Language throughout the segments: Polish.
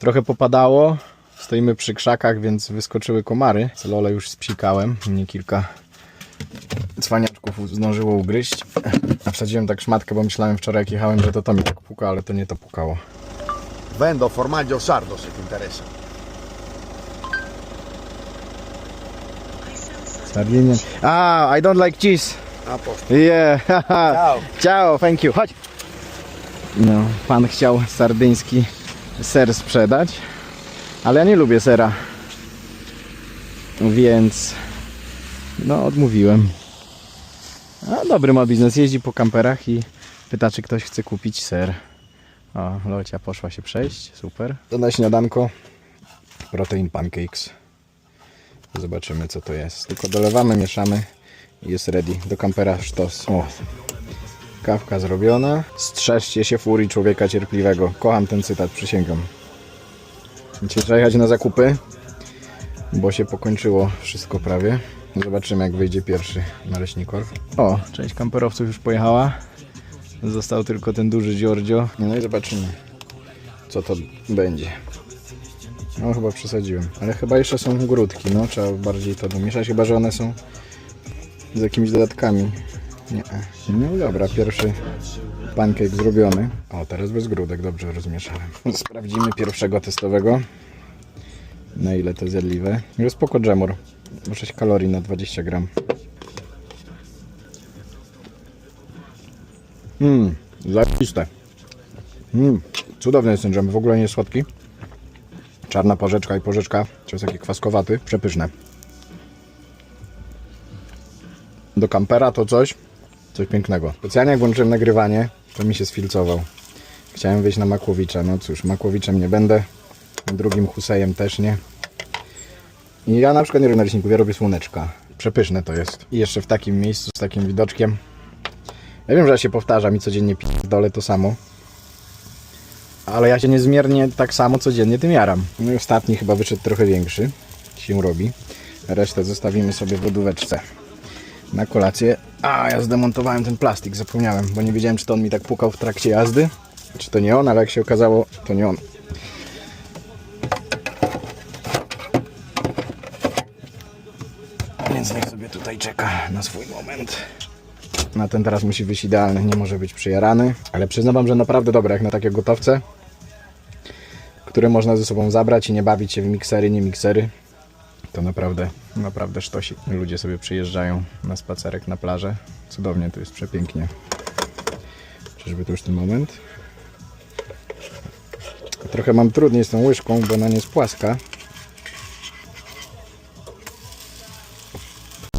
Trochę popadało, stoimy przy krzakach, więc wyskoczyły komary. Celole już spsikałem, mnie kilka cwaniaczków zdążyło ugryźć. A wsadziłem tak szmatkę, bo myślałem wczoraj jak jechałem, że to to mi tak puka, ale to nie to pukało. Vendo formaggio sardo se ti interessa. Sardinia. Ah, I don't like cheese. A. Yeah. Ciao. Ciao, thank you. Chodź. No, pan chciał sardyński ser sprzedać, ale ja nie lubię sera. Więc no odmówiłem. A dobry ma biznes, jeździ po kamperach i pyta czy ktoś chce kupić ser. O, Locia poszła się przejść, super. To na śniadanko protein pancakes. Zobaczymy co to jest. Tylko dolewamy, mieszamy i jest ready. Do kampera sztos. O, Kawka zrobiona. Strzeżcie się furii człowieka cierpliwego. Kocham ten cytat, przysięgam. Trzeba jechać na zakupy, bo się pokończyło wszystko prawie. Zobaczymy jak wyjdzie pierwszy naleśnikor. O, część kamperowców już pojechała. Został tylko ten duży Giorgio. No i zobaczymy, co to będzie. No chyba przesadziłem. Ale chyba jeszcze są grudki, no trzeba bardziej to domieszać, chyba że one są z jakimiś dodatkami. Nie. No dobra, pierwszy pancake zrobiony. O, teraz bez grudek, dobrze rozmieszałem. Sprawdzimy pierwszego testowego. Na ile to zjadliwe. Jest spoko dżemur. 6 kalorii na 20 gram. Mmm, zajebiste. Mmm, cudowny jest ten dżem, w ogóle nie jest słodki. Czarna porzeczka i porzeczka, to jest taki kwaskowaty, przepyszne. Do kampera to coś, coś pięknego. Specjalnie jak włączyłem nagrywanie, to mi się sfilcował. Chciałem wyjść na Makłowicza, no cóż, Makłowiczem nie będę, drugim Husejem też nie. I ja na przykład nie robię naleśników, ja robię słoneczka. Przepyszne to jest. I jeszcze w takim miejscu, z takim widoczkiem. Ja wiem, że ja się powtarzam i codziennie dole to samo. Ale ja się niezmiernie tak samo codziennie tym jaram. No i ostatni chyba wyszedł trochę większy. Się robi. Resztę zostawimy sobie w lodóweczce na kolację. A, ja zdemontowałem ten plastik, zapomniałem, bo nie wiedziałem, czy to on mi tak pukał w trakcie jazdy. Czy to nie on, ale jak się okazało, to nie on. Więc niech sobie tutaj czeka na swój moment. Na ten teraz musi być idealny, nie może być przyjarany. Ale przyznam że naprawdę dobre, jak na takie gotowce, które można ze sobą zabrać i nie bawić się w miksery, nie miksery. To naprawdę, naprawdę sztosik. Ludzie sobie przyjeżdżają na spacerek na plażę. Cudownie, tu jest przepięknie. Czyżby to już ten moment? Trochę mam trudniej z tą łyżką, bo ona nie jest płaska.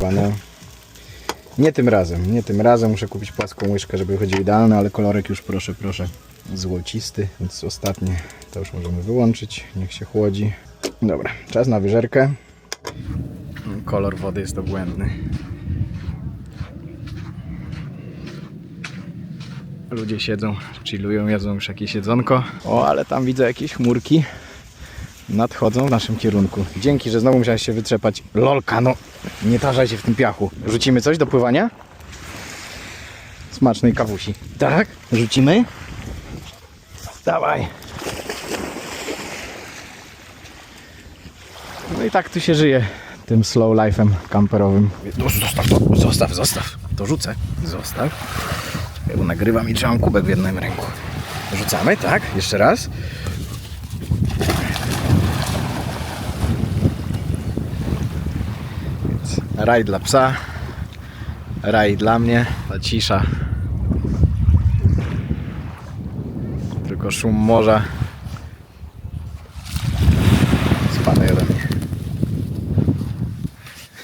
Pana. Nie tym razem, nie tym razem. Muszę kupić płaską łyżkę, żeby wychodził idealny, ale kolorek już proszę, proszę złocisty, więc ostatnie to już możemy wyłączyć. Niech się chłodzi. Dobra, czas na wyżerkę. Kolor wody jest obłędny. Ludzie siedzą, chillują, jedzą już jakieś jedzonko. O, ale tam widzę jakieś chmurki. Nadchodzą w naszym kierunku. Dzięki, że znowu musiałeś się wytrzepać. Lolka, no nie tarzaj się w tym piachu. Rzucimy coś do pływania? Smacznej kawusi. Tak? Rzucimy? Dawaj. No i tak tu się żyje tym slow life'em kamperowym. No, zostaw to, zostaw, zostaw. To rzucę. Zostaw. Ja bo nagrywam i trzymam kubek w jednym ręku. Rzucamy, tak? Jeszcze raz. Więc raj dla psa. Raj dla mnie. Ta cisza. Tylko szum morza.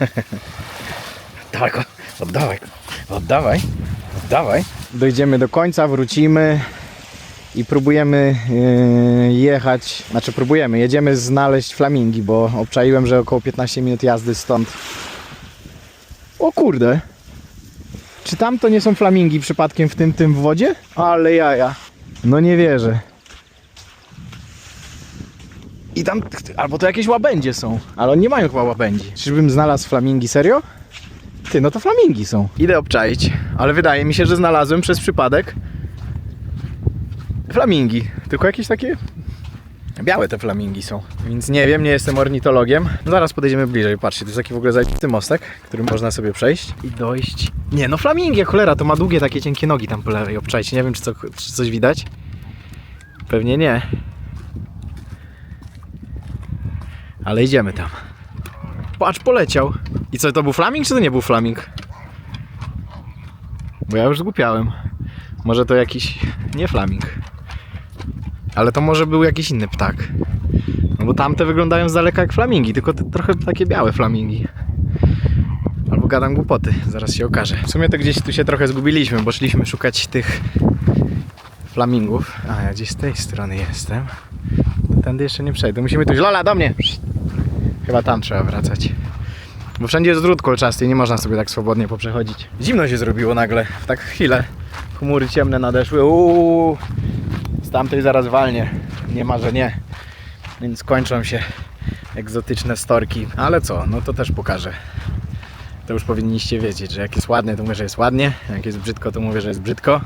Go, oddawaj oddawaj, oddawaj. Dojdziemy do końca, wrócimy i próbujemy yy, jechać, znaczy próbujemy, jedziemy znaleźć flamingi, bo obczaiłem, że około 15 minut jazdy stąd. O kurde, czy tam to nie są flamingi przypadkiem w tym, tym wodzie? Ale jaja, no nie wierzę. I tam, albo to jakieś łabędzie są, ale oni nie mają chyba łabędzi. Czyżbym znalazł flamingi, serio? Ty, no to flamingi są. Idę obczaić, ale wydaje mi się, że znalazłem przez przypadek flamingi. Tylko jakieś takie Białe te flamingi są, więc nie wiem, nie jestem ornitologiem. No zaraz podejdziemy bliżej, patrzcie, to jest taki w ogóle zajebisty mostek, którym można sobie przejść i dojść. Nie, no flamingi, cholera, to ma długie takie cienkie nogi tam po lewej, obczajcie, nie wiem czy, co, czy coś widać. Pewnie nie. Ale idziemy tam. Patrz, poleciał. I co, to był flaming, czy to nie był flaming? Bo ja już zgłupiałem. Może to jakiś... nie flaming. Ale to może był jakiś inny ptak. No bo tamte wyglądają z daleka jak flamingi, tylko trochę takie białe flamingi. Albo gadam głupoty, zaraz się okaże. W sumie to gdzieś tu się trochę zgubiliśmy, bo szliśmy szukać tych flamingów. A, ja gdzieś z tej strony jestem. Tędy jeszcze nie przejdę. Musimy tu... Lola, do mnie! Chyba tam trzeba wracać. Bo wszędzie jest drut kolczasty i nie można sobie tak swobodnie poprzechodzić. Zimno się zrobiło nagle, w tak chwilę. Chmury ciemne nadeszły. Uuu, z tamtej zaraz walnie. Nie ma, że nie. Więc kończą się egzotyczne storki. Ale co, no to też pokażę. To już powinniście wiedzieć, że jak jest ładnie, to mówię, że jest ładnie. Jak jest brzydko, to mówię, że jest brzydko.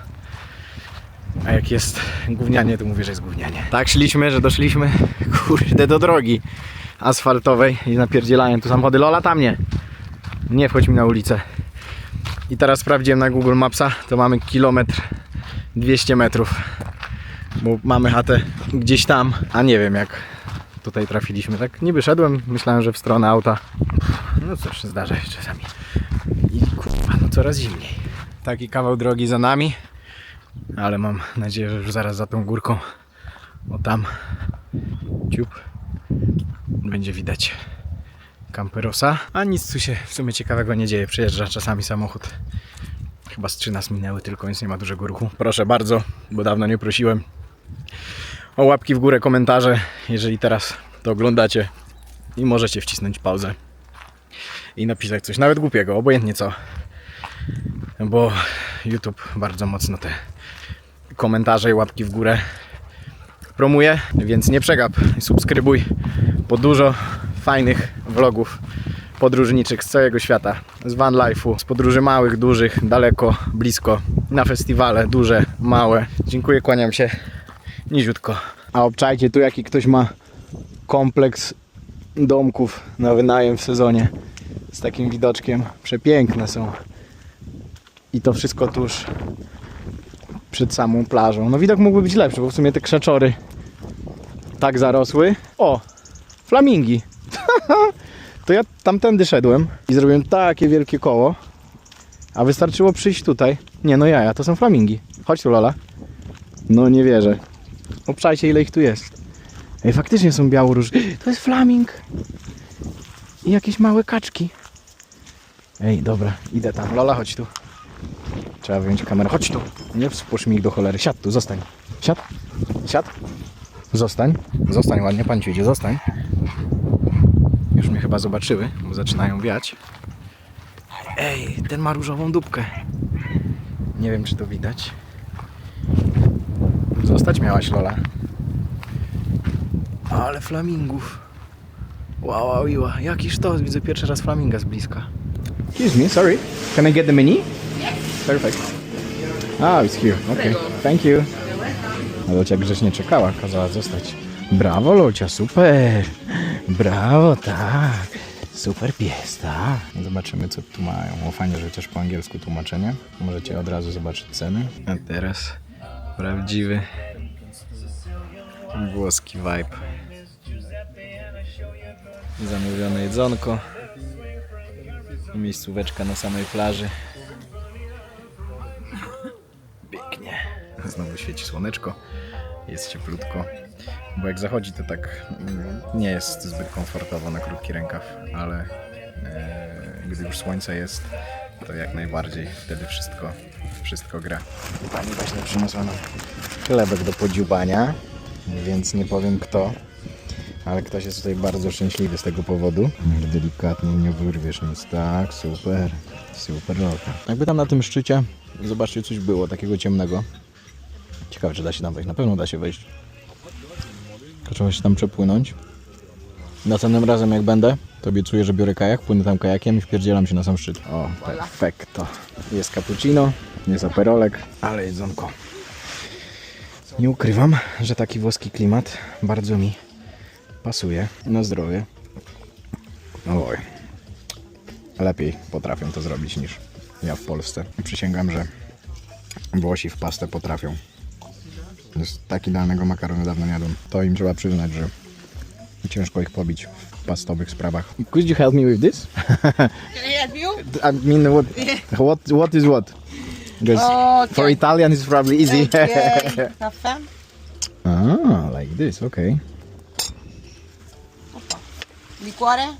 A jak jest gównianie, to mówię, że jest gównianie. Tak szliśmy, że doszliśmy, kurde, do drogi asfaltowej i napierdzielają tu samochody. Lola, tam nie. Nie wchodź mi na ulicę. I teraz sprawdziłem na Google Mapsa, to mamy kilometr 200 metrów. Bo mamy chatę gdzieś tam, a nie wiem jak tutaj trafiliśmy. Tak niby szedłem, myślałem, że w stronę auta. No cóż, zdarza się czasami. I kurwa, no coraz zimniej. Taki kawał drogi za nami, ale mam nadzieję, że już zaraz za tą górką, bo tam ciup będzie widać kamperosa, a nic tu się w sumie ciekawego nie dzieje. Przyjeżdża czasami samochód. Chyba z 3 nas minęły tylko, więc nie ma dużego ruchu. Proszę bardzo, bo dawno nie prosiłem o łapki w górę, komentarze, jeżeli teraz to oglądacie i możecie wcisnąć pauzę i napisać coś, nawet głupiego, obojętnie co. Bo YouTube bardzo mocno te komentarze i łapki w górę promuje, więc nie przegap, subskrybuj, bo dużo fajnych vlogów podróżniczych z całego świata, z van life'u, z podróży małych, dużych, daleko, blisko, na festiwale, duże, małe. Dziękuję, kłaniam się niziutko. A obczajcie tu jaki ktoś ma kompleks domków na wynajem w sezonie z takim widoczkiem. Przepiękne są. I to wszystko tuż przed samą plażą. No widok mógłby być lepszy, bo w sumie te krzaczory tak zarosły. O, flamingi. to ja tamtędy szedłem i zrobiłem takie wielkie koło. A wystarczyło przyjść tutaj. Nie no jaja, to są flamingi. Chodź tu Lola. No nie wierzę. Obczajcie ile ich tu jest. Ej, faktycznie są białoróżne. To jest flaming. I jakieś małe kaczki. Ej, dobra, idę tam. Lola, chodź tu. Trzeba wyjąć kamerę. Chodź tu. Nie współcz mi ich do cholery. Siad tu, zostań. Siad. Siad. Zostań. Zostań ładnie, pan ci idzie, zostań. Już mnie chyba zobaczyły, bo zaczynają wiać. Ej, ten ma różową dupkę. Nie wiem, czy to widać. Zostać miałaś, Lola. Ale flamingów. Wow, wow, wow. Jaki sztos. Widzę pierwszy raz flaminga z bliska. Excuse me, sorry. Can I get the mini? Perfect. Ah, it's here. Okay. Thank you. Locia grzecznie czekała, kazała zostać. Brawo, Locia, super. Brawo, tak. Super pies, tak. Zobaczymy, co tu mają. O, fajnie, że chociaż po angielsku tłumaczenie. Możecie od razu zobaczyć ceny. A teraz prawdziwy włoski vibe. Zamówione jedzonko. Miejscóweczka na samej plaży. Pięknie. Znowu świeci słoneczko. Jest cieplutko. Bo jak zachodzi, to tak mm, nie jest zbyt komfortowo na krótki rękaw, ale e, gdy już słońce jest, to jak najbardziej wtedy wszystko, wszystko gra. Pani właśnie przyniosła nam chlebek do podziubania, więc nie powiem kto, ale ktoś jest tutaj bardzo szczęśliwy z tego powodu. Delikatnie nie wyrwiesz nic. Tak, super. Super lota. Jakby tam na tym szczycie, zobaczcie, coś było takiego ciemnego. Ciekawe, czy da się tam wejść. Na pewno da się wejść. Tylko trzeba się tam przepłynąć. Następnym razem jak będę, to obiecuję, że biorę kajak, płynę tam kajakiem i wpierdzielam się na sam szczyt. O, perfekto. Jest cappuccino, jest aperolek, ale jedzonko. Nie ukrywam, że taki włoski klimat bardzo mi pasuje na zdrowie. Oj. Lepiej potrafią to zrobić niż ja w Polsce. Przysięgam, że Włosi w pastę potrafią. Jest tak idealnego makaronu dawno nie jadłem. To im trzeba przyznać, że ciężko ich pobić w pastowych sprawach. Could you help me with this? Can I help you? I mean, what, what, what is what? Because Okay. for Italian it's probably easy. Okay. Have fun. ah, like this, okay. Liquore?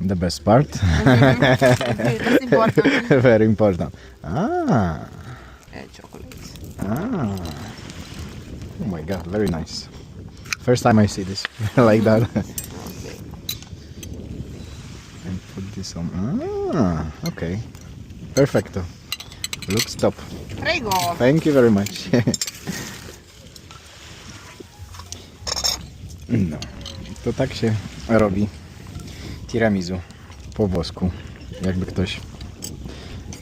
The best part. That's important. Very important. Ah, Eh, chocolate. ah. Oh my god, very nice. First time I see this like that. and put this on. Ah, okay. Perfecto. Looks top. Prego. Thank you very much. No, to tak się robi tiramisu po włosku. Jakby ktoś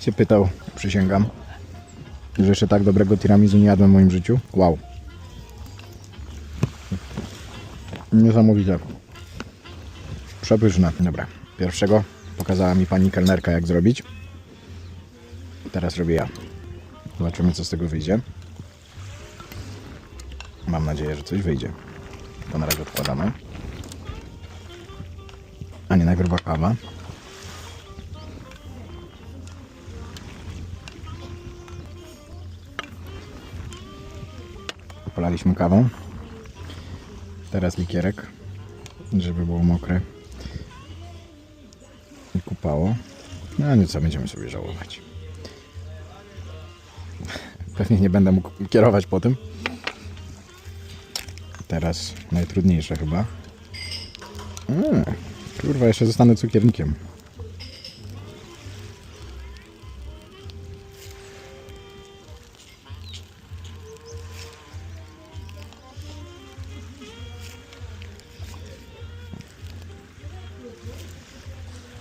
się pytał, przysięgam, że jeszcze tak dobrego tiramisu nie jadłem w moim życiu. Wow. Niesamowite. Przepyszne. Dobra, pierwszego pokazała mi pani kelnerka jak zrobić. Teraz robię ja. Zobaczymy, co z tego wyjdzie. Mam nadzieję, że coś wyjdzie. To na razie odkładamy. A nie, najpierw kawa. Polaliśmy kawą. Teraz likierek, żeby było mokre. I kupało. No a co, będziemy sobie żałować. Pewnie nie będę mógł kierować po tym. Teraz najtrudniejsze chyba. Mm, kurwa, jeszcze zostanę cukiernikiem.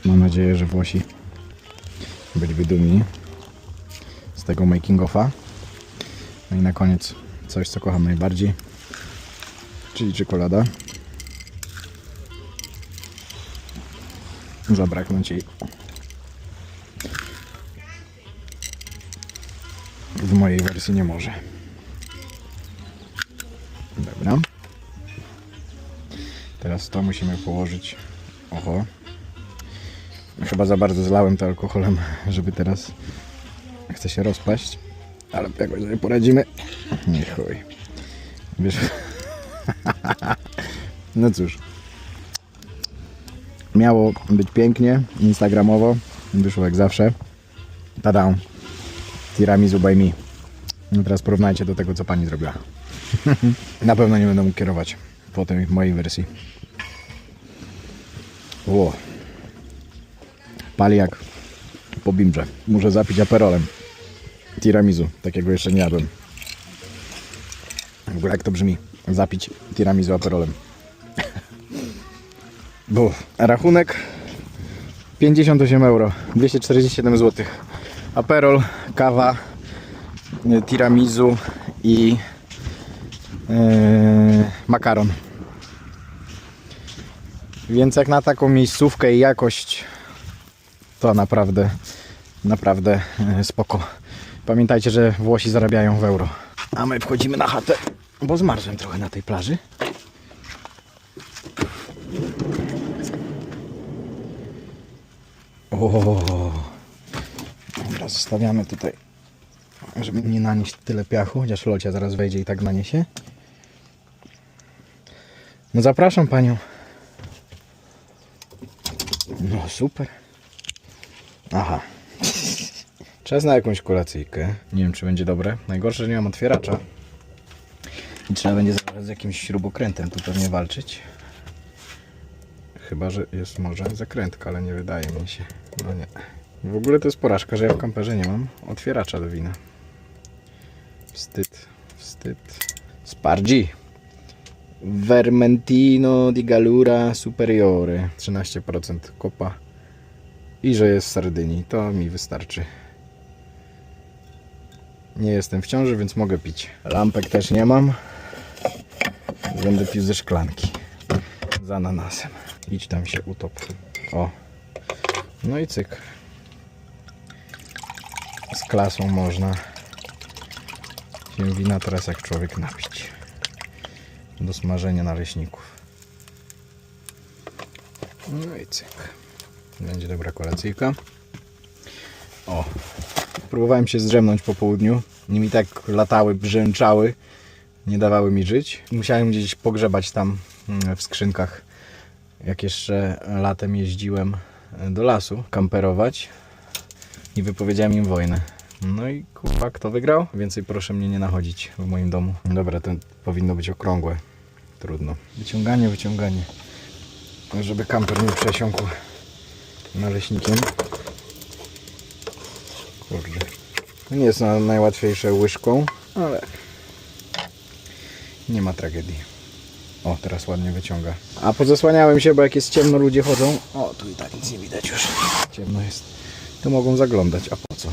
Mam nadzieję, że Włosi byliby dumni z tego making offa. No i na koniec coś, co kocham najbardziej, czyli czekolada. Zabraknąć jej w mojej wersji nie może. Dobra. Teraz to musimy położyć. Oho. Chyba za bardzo zlałem to alkoholem, żeby teraz chce się rozpaść. Ale jakoś sobie poradzimy. Nie chuj. Wiesz. No cóż. Miało być pięknie, instagramowo. Wyszło jak zawsze. Tada. Tiramisu by me. No teraz porównajcie do tego, co pani zrobiła. Na pewno nie będę mógł kierować po tej mojej wersji. Ło. Pali jak po bimbrze. Muszę zapić aperolem tiramisu, takiego jeszcze nie jadłem. W ogóle jak to brzmi? Zapić tiramisu aperolem. Bo rachunek 58 euro, 247 zł. Aperol, kawa, e, tiramisu i e, makaron. Więc jak na taką miejscówkę i jakość, to naprawdę, naprawdę e, spoko. Pamiętajcie, że Włosi zarabiają w euro. A my wchodzimy na chatę, bo zmarzłem trochę na tej plaży. O, Dobra, zostawiamy tutaj, żeby nie nanieść tyle piachu, chociaż Locia zaraz wejdzie i tak naniesie. No zapraszam Panią. No super. Aha. Czas na jakąś kolacyjkę. Nie wiem, czy będzie dobre. Najgorsze, że nie mam otwieracza. I trzeba będzie z jakimś śrubokrętem tu pewnie walczyć. Chyba, że jest może zakrętka, ale nie wydaje mi się. No nie. W ogóle to jest porażka, że ja w kamperze nie mam otwieracza do wina. Wstyd, wstyd. Spargi. Vermentino di Galura Superiore. 13% kopa. I że jest z Sardynii. To mi wystarczy. Nie jestem w ciąży, więc mogę pić. Lampek też nie mam. Będę pił ze szklanki. Z ananasem. Idź tam się utop. O. No i cyk. Z klasą można się wina teraz jak człowiek napić. Do smażenia naleśników. No i cyk. Będzie dobra kolacyjka. O. Próbowałem się zdrzemnąć po południu. Nimi tak latały, brzęczały. Nie dawały mi żyć. Musiałem gdzieś pogrzebać tam mm, w skrzynkach. Jak jeszcze latem jeździłem do lasu kamperować i wypowiedziałem im wojnę. No i kurwa, kto wygrał? Więcej proszę mnie nie nachodzić w moim domu. Dobra, to powinno być okrągłe. Trudno. Wyciąganie, wyciąganie. Żeby kamper nie przesiąkł naleśnikiem. Kurde. Nie jest na najłatwiejsze łyżką, ale nie ma tragedii. O, teraz ładnie wyciąga. A pozasłaniałem się, bo jak jest ciemno, ludzie chodzą. O, tu i tak nic nie widać już. Ciemno jest. To mogą zaglądać, a po co?